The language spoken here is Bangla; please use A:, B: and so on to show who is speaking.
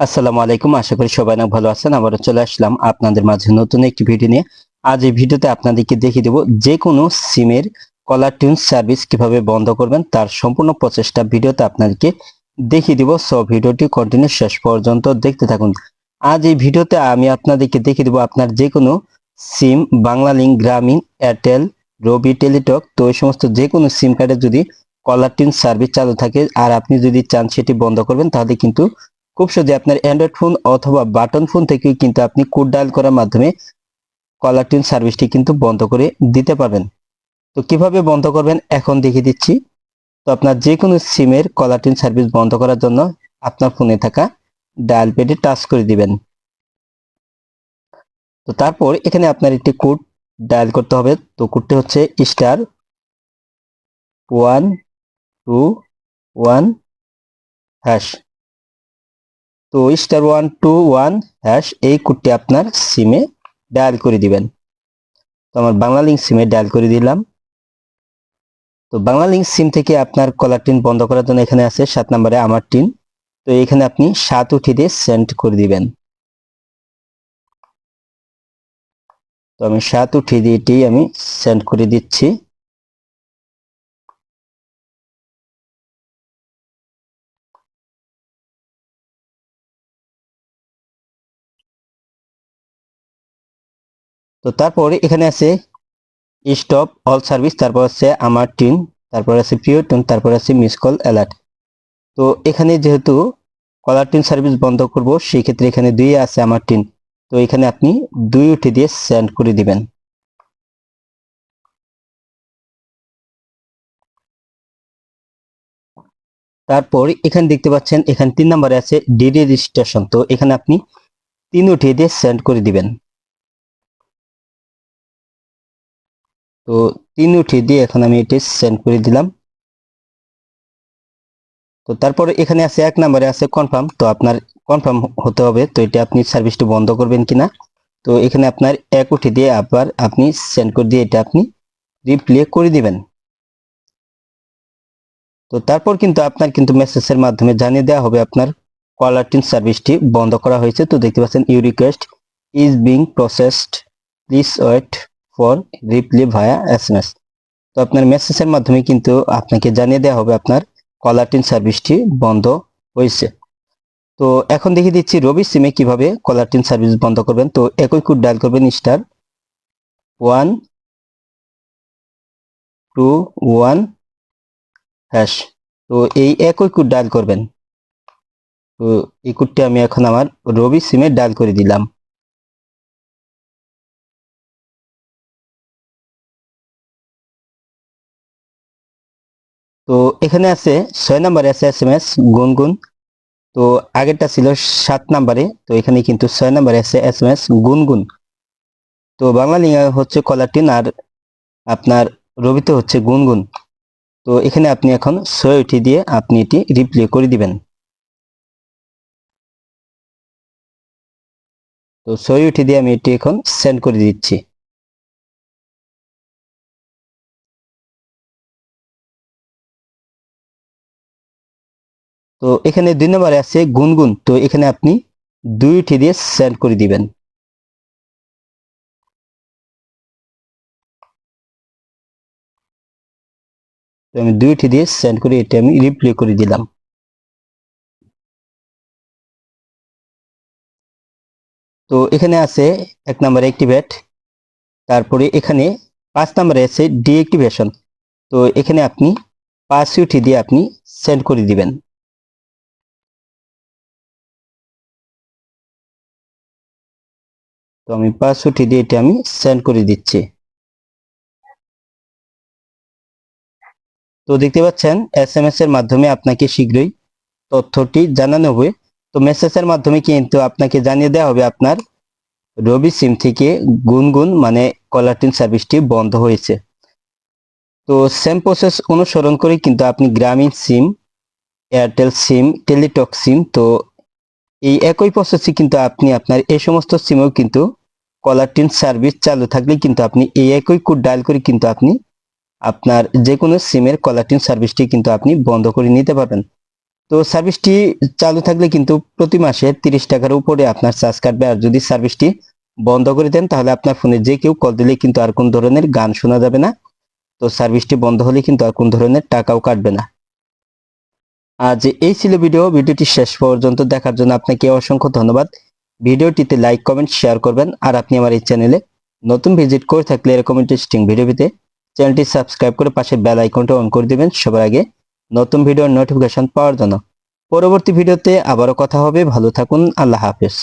A: আসসালামু আলাইকুম। আশা করি সবাই অনেক ভালো আছেন। আবারও চলে আসলাম আপনাদের মাঝে নতুন একটি ভিডিও নিয়ে। আজ এই ভিডিওতে আপনাদেরকে দেখিয়ে দেবো যে কোনো সিমের কলার টিউন সার্ভিস কীভাবে বন্ধ করবেন, তার সম্পূর্ণ প্রচেষ্টা ভিডিওতে আপনাদেরকে দেখিয়ে দিব। সো ভিডিওটি কন্টিনিউ শেষ পর্যন্ত দেখতে থাকুন। আজ এই ভিডিওতে আমি আপনাদেরকে দেখিয়ে দেবো আপনার যে কোনো SIM Bangla link Grameen, Airtel, Robi, Teletalk, তো এই সমস্ত যে কোনো সিম কার্ডে যদি কলার টিউন সার্ভিস চালু থাকে আর আপনি যদি চান সেটি বন্ধ করবেন, তাহলে কিন্তু খুব সহজে আপনার অ্যান্ড্রয়েড ফোন অথবা বাটন ফোন থেকে কিন্তু আপনি কোড ডায়াল করার মাধ্যমে কলার টিউন সার্ভিসটি কিন্তু বন্ধ করে দিতে পারবেন। তো কীভাবে বন্ধ করবেন? এখন দেখিয়ে দিচ্ছি। তো আপনার যে কোনো সিমের কলার টিউন সার্ভিস বন্ধ করার জন্য আপনার ফোনে থাকা ডায়াল প্যাডে টাচ করে দিবেন। তো তারপর এখানে আপনার একটি কোড ডায়াল করতে হবে। তো কোডটি হচ্ছে star one two one hash তো star one two one hash এই কোডটি আপনার সিমে ডায়াল করে দিবেন। তো আমার বাংলা লিঙ্ক সিমে ডায়াল করে দিলাম। তো বাংলা লিঙ্ক সিম থেকে আপনার কলার টিন বন্ধ করার জন্য এখানে আছে সাত নম্বরে আমার টিন তো এখানে আপনি সাত উঠিয়ে দিয়ে সেন্ড করে দিবেন। তো আমি সাত উঠিয়ে দিয়ে আমি সেন্ড করে দিচ্ছি। তো তারপরে এখানে আছে স্টপ অল সার্ভিস তারপর আছে আমার টিন তারপর আছে প্রিয় টিন তারপর আছে মিস কল অ্যালার্ট তো এখানে যেহেতু কলার টিন সার্ভিস বন্ধ করব, সেই ক্ষেত্রে এখানে দুই আছে আমার টিন তো এখানে আপনি দুই উঠে দিয়ে সেন্ড করে দিবেন। তারপর এখানে দেখতে পাচ্ছেন, এখানে তিন নম্বরে আছে ডিডি রেজিস্ট্রেশন তো এখানে আপনি তিন উঠিয়ে দিয়ে সেন্ড করে দিবেন। তো তিন উঠিয়ে দিয়ে এখন আমি এটি সেন্ড করে দিলাম। তো তারপরে এখানে আছে এক নম্বরে আছে কনফার্ম তো আপনার কনফার্ম হতে হবে, তো এটা আপনি সার্ভিসটি বন্ধ করবেন কিনা। তো এখানে আপনার এক উঠে দিয়ে আবার আপনি সেন্ড করে দিয়ে এটা আপনি রিপ্লে করে দিবেন। তো তারপর কিন্তু আপনার কিন্তু মেসেজের মাধ্যমে জানিয়ে দেওয়া হবে আপনার কলার টিন সার্ভিসটি বন্ধ করা হয়েছে। তো দেখতে পাচ্ছেন you request is being processed please wait for reply via S M S তো আপনার মেসেজের মাধ্যমে কিন্তু আপনাকে জানিয়ে দেওয়া হবে আপনার কলার টিন সার্ভিসটি বন্ধ হয়েছে। তো এখন দেখিয়ে দিচ্ছি রবি সিমে কীভাবে কলার টিন সার্ভিস বন্ধ করবেন। তো একই কোড ডায়াল করবেন star one two one hash তো এই একই কোড ডায়াল করবেন। তো এই কোডটি আমি এখন আমার রবি সিমে ডায়াল করে দিলাম। তো এখানে আছে ছয় নাম্বারে আছে এস এম এস গুনগুন। তো আগেরটা ছিল সাত নাম্বারে, তো এখানে কিন্তু ছয় নাম্বারে আছে এস এম এস গুনগুন। তো বাংলা লিঙ্গা হচ্ছে কলারটিন আর আপনার রবিতে হচ্ছে গুনগুন। তো এখানে আপনি এখন ছয় উঠি দিয়ে আপনি এটি রিপ্লে করে দিবেন। তো ছয় উঠি দিয়ে আমি এটি এখন সেন্ড করে দিচ্ছি। তো এখানে দুই নম্বরে আছে গুনগুন। তো এখানে আপনি দুই উঠে দিয়ে সেন্ড করে দিবেন। তো আমি দুইটি দিয়ে সেন্ড করে এটা আমি রিপ্লে করে দিলাম। তো এখানে আছে এক নম্বরে অ্যাক্টিভেট তারপরে এখানে পাঁচ নম্বরে আছে ডিঅ্যাক্টিভেশন তো এখানে আপনি পাঁচ উঠে দিয়ে আপনি সেন্ড করে দিবেন। তো আমি উঠে দিয়ে এটা আমি সেন্ড করে দিচ্ছি। তো দেখতে পাচ্ছেন এস এম এর মাধ্যমে আপনাকে শীঘ্রই তথ্যটি জানানো হবে। তো মেসেজের মাধ্যমে কিন্তু আপনাকে জানিয়ে দেওয়া হবে আপনার রবি সিম থেকে গুনগুন মানে কলারটিন সার্ভিসটি বন্ধ হয়েছে। তো সেম প্রসেস অনুসরণ করে কিন্তু আপনি গ্রামীণ সিম এয়ারটেল সিম টেলিটক সিম তো এই একই প্রসেসে কিন্তু আপনি আপনার এই সমস্ত সিমেও কিন্তু কলার টিন সার্ভিস চালু থাকলে কিন্তু আপনি এই একই কোড ডায়াল করে কিন্তু আপনি আপনার যে কোনো সিমের কলার টিন সার্ভিসটি কিন্তু আপনি বন্ধ করে নিতে পারবেন। তো সার্ভিসটি চালু থাকলে কিন্তু প্রতি মাসে তিরিশ টাকার উপরে আপনার চার্জ কাটবে। আর যদি সার্ভিসটি বন্ধ করে দেন, তাহলে আপনার ফোনে যে কেউ কল দিলে কিন্তু আর কোন ধরনের গান শোনা যাবে না। তো সার্ভিসটি বন্ধ হলে কিন্তু আর কোন ধরনের টাকাও কাটবে না। আজ এই ছিল ভিডিও, ভিডিওটি শেষ পর্যন্ত দেখার জন্য আপনাকে অসংখ্য ধন্যবাদ। ভিডিওটিতে লাইক, কমেন্ট, শেয়ার করবেন। আর আপনি আমার এই চ্যানেলে নতুন ভিজিট করে থাকলে এরকম ইন্টারেস্টিং ভিডিও পেতে চ্যানেলটি সাবস্ক্রাইব করে পাশে বেল আইকনটা অন করে দিবেন সবার আগে নতুন ভিডিওর নোটিফিকেশন পাওয়ার জন্য। পরবর্তী ভিডিওতে আবারও কথা হবে। ভালো থাকুন। আল্লাহ হাফেজ।